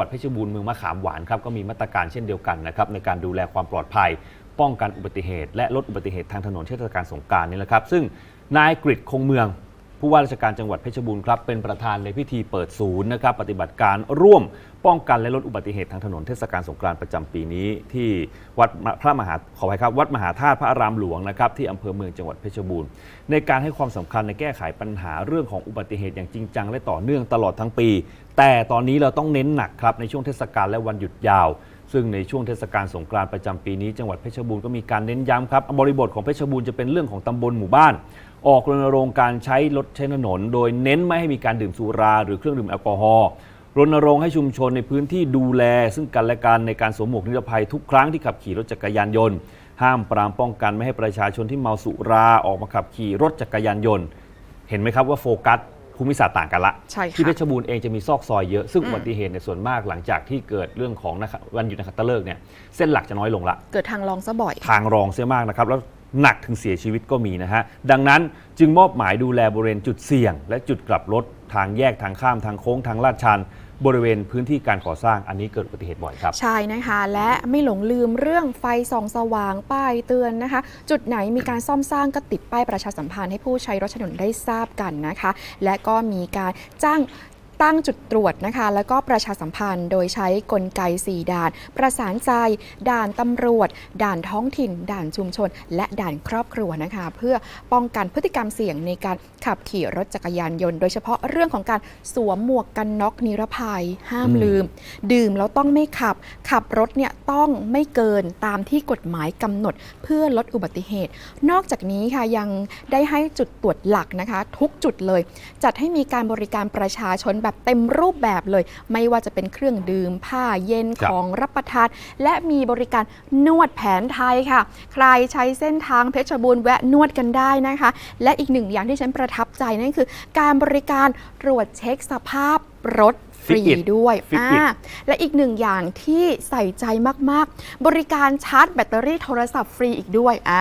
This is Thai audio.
วัดเพชรบูรณ์เมืองมะขามหวานครับก็มีมาตรการเช่นเดียวกันนะครับในการดูแลความปลอดภัย ป้องกันอุบัติเหตุ และลดอุบัติเหตุทางถนนเทศกาลสงการนี่แหละครับซึ่งนายกริดคงเมือง ผู้ว่าราชการจังหวัดเพชรบูรณ์ครับเป็นประธานในพิธีเปิดศูนย์นะครับปฏิบัติการร่วมป้องกันและลดอุบัติเหตุทางถนนเทศกาลสงกรานต์ประจำปีนี้ ที่วัดพระมหาขออภัยครับวัดมหาธาตุพระอารามหลวงนะครับที่อำเภอเมืองจังหวัดเพชรบูรณ์ ในการให้ความสำคัญในแก้ไขปัญหาเรื่องของอุบัติเหตุอย่างจริงจังและต่อเนื่องตลอดทั้งปี แต่ตอนนี้เราต้องเน้นหนักครับในช่วงเทศกาลและวันหยุดยาว ซึ่งในช่วงเทศกาลสงกรานต์ประจำปีนี้จังหวัดเพชรบูรณ์ก็มีการเน้นย้ำครับบริบทของเพชรบูรณ์จะเป็นเรื่องของตำบลหมู่บ้าน ออกรณรงค์การใช้รถใช้ถนน โดยเน้นไม่ให้มีการดื่มสุราหรือเครื่องดื่มแอลกอฮอล์รณรงค์ให้ชุมชนในพื้นที่ดูแล ซึ่งกันและกันในการสวมหมวกนิรภัยทุกครั้งที่ขับขี่รถจักรยานยนต์ ห้ามปรามป้องกันไม่ให้ประชาชนที่เมาสุราออกมาขับขี่รถจักรยานยนต์ เห็นไหมครับว่าโฟกัส ภูมิศาสตร์ต่างกันละใช่ค่ะที่เพชรบูรณ์เองจะมีซอกซอยเยอะซึ่งอืมอุบัติเหตุในยส่วนมากหลังจากที่เกิดเรื่องของนะครับวันหยุดนักขัตฤกษ์เนี่ยเส้นหลักจะน้อยลงละ เกิดทางรองซะบ่อย ทางรองเสียมากนะครับ แล้วหนักถึงเสียชีวิตก็มีนะฮะ ดังนั้นจึงมอบหมายดูแลบริเวณจุดเสี่ยง และจุดกลับรถทางแยกทางข้ามทางโค้งทางลาดชัน บริเวณพื้นที่การก่อสร้างอันนี้เกิดอุบัติเหตุบ่อยครับ ใช่นะคะ และไม่หลงลืมเรื่องไฟส่องสว่างป้ายเตือนนะคะ จุดไหนมีการซ่อมสร้างก็ติดป้ายประชาสัมพันธ์ให้ผู้ใช้รถช้ถนนได้ทราบกันนะคะ และก็มีการจ้าง ตั้งจุดตรวจนะคะ แล้วก็ประชาสัมพันธ์ โดยใช้กลไก 4 ด่าน ประสานใจ ด่านตำรวจ ด่านท้องถิ่น ด่านชุมชน และด่านครอบครัวนะคะ เพื่อป้องกันพฤติกรรมเสี่ยงในการขับขี่รถจักรยานยนต์ โดยเฉพาะเรื่องของการสวมหมวกกันน็อกนิรภัย ห้ามอืมลืม ดื่มแล้วต้องไม่ขับ ขับรถเนี่ยต้องไม่เกินตามที่กฎหมายกำหนด เพื่อลดอุบัติเหตุ นอกจากนี้ค่ะยังได้ให้จุดตรวจหลักนะคะ ทุกจุดเลย จัดให้มีการบริการประชาชนแบบเต็มรูปแบบเลย ไม่ว่าจะเป็นเครื่องดื่ม ผ้าเย็นครับ ของรับประทาน และมีบริการนวดแผนไทยค่ะ ใครใช้เส้นทางเพชรบูรณ์แวะนวดกันได้นะคะ และอีกหนึ่งอย่างที่ฉันประทับใจนั่นคือ การบริการตรวจเช็คสภาพรถฟรี Fit It ด้วย Fit It อ่า และอีกหนึ่งอย่างที่ใส่ใจมาก ๆ บริการชาร์จแบตเตอรี่โทรศัพท์ฟรีอีกด้วยอ่า